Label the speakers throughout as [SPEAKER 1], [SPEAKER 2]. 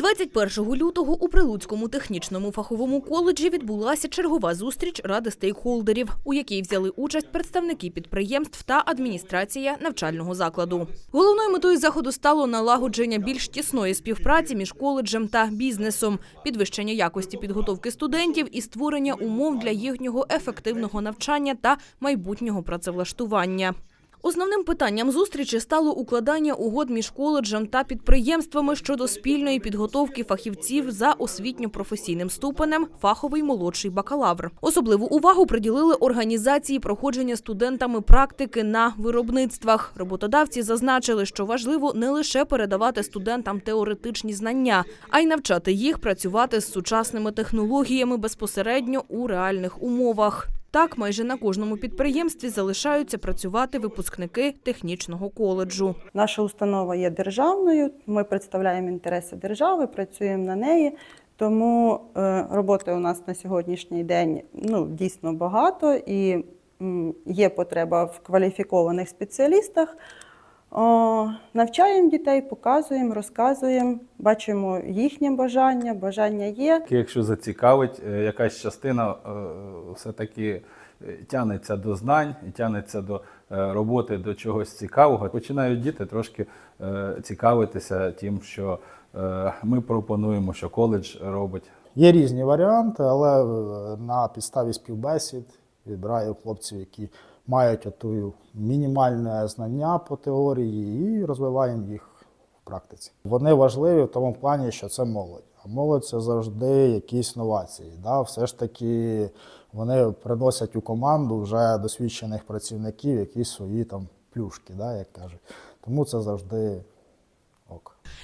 [SPEAKER 1] 21 лютого у Прилуцькому технічному фаховому коледжі відбулася чергова зустріч ради стейкхолдерів, у якій взяли участь представники підприємств та адміністрація навчального закладу. Головною метою заходу стало налагодження більш тісної співпраці між коледжем та бізнесом, підвищення якості підготовки студентів і створення умов для їхнього ефективного навчання та майбутнього працевлаштування. Основним питанням зустрічі стало укладання угод між коледжем та підприємствами щодо спільної підготовки фахівців за освітньо-професійним ступенем фаховий молодший бакалавр. Особливу увагу приділили організації проходження студентами практики на виробництвах. Роботодавці зазначили, що важливо не лише передавати студентам теоретичні знання, а й навчати їх працювати з сучасними технологіями безпосередньо у реальних умовах. Так, майже на кожному підприємстві залишаються працювати випускники технічного коледжу.
[SPEAKER 2] Наша установа є державною. Ми представляємо інтереси держави, працюємо на неї. Тому е, роботи у нас на сьогоднішній день ну, дійсно багато і є потреба в кваліфікованих спеціалістах. О, навчаємо дітей, показуємо, розказуємо, бачимо їхнє бажання, бажання є.
[SPEAKER 3] Якщо зацікавить, е, якась частина е, все-таки е, тягнеться до знань і тягнеться до роботи, до чогось цікавого. Починають діти трошки цікавитися тим, що ми пропонуємо, що коледж робить.
[SPEAKER 4] Є різні варіанти, але на підставі співбесід відбираю хлопців, які мають оту мінімальне знання по теорії, і розвиваємо їх в практиці. Вони важливі в тому плані, що це молодь. А молодь це завжди якісь новації. Да? Все ж таки вони приносять у команду вже досвідчених працівників якісь свої там плюшки, да, як кажуть. Тому це завжди.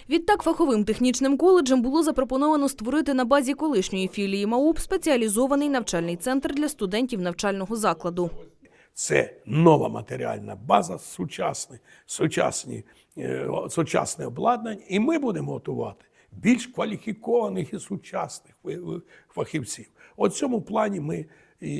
[SPEAKER 1] Відтак, фаховим технічним коледжем було запропоновано створити на базі колишньої філії МАУП спеціалізований навчальний центр для студентів навчального закладу.
[SPEAKER 5] Це нова матеріальна база, сучасне, сучасні, е, сучасне обладнання, і ми будемо готувати більш кваліфікованих і сучасних фахівців. У цьому плані ми і,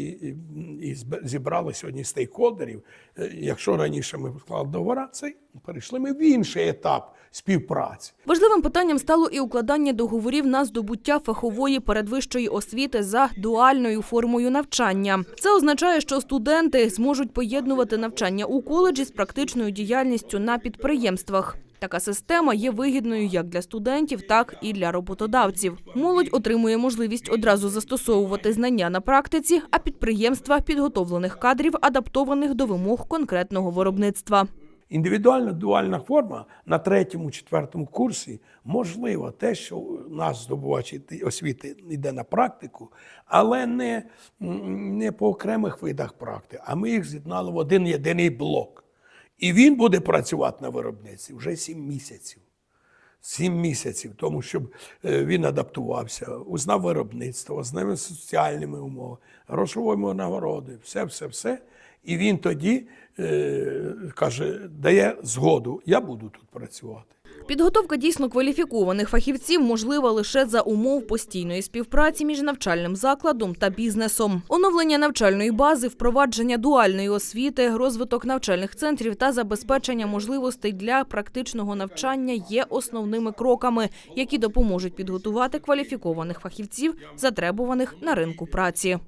[SPEAKER 5] і, зібрали сьогодні стейкхолдерів. Е, Якщо раніше ми склали договора, це перейшли ми в інший етап співпраці.
[SPEAKER 1] Важливим питанням стало і укладання договорів на здобуття фахової передвищої освіти за дуальною формою навчання. Це означає, що студенти зможуть поєднувати навчання у коледжі з практичною діяльністю на підприємствах. Така система є вигідною як для студентів, так і для роботодавців. Молодь отримує можливість одразу застосовувати знання на практиці, а підприємства підготовлених кадрів, адаптованих до вимог конкретного виробництва.
[SPEAKER 5] Індивідуальна дуальна форма на третьому, четвертому курсі можливо те, що у нас здобувач освіти йде на практику, але не, не по окремих видах практики, а ми їх з'єднали в один єдиний блок. І він буде працювати на виробництві вже 7 місяців. Сім місяців, тому щоб е, він адаптувався, узнав виробництво, узнав соціальними умовами, грошовими нагороди, все, все, все. І він тоді е, каже, дає згоду, я буду тут працювати.
[SPEAKER 1] Підготовка дійсно кваліфікованих фахівців можлива лише за умов постійної співпраці між навчальним закладом та бізнесом. Оновлення навчальної бази, впровадження дуальної освіти, розвиток навчальних центрів та забезпечення можливостей для практичного навчання є основними кроками, які допоможуть підготувати кваліфікованих фахівців, затребуваних на ринку праці.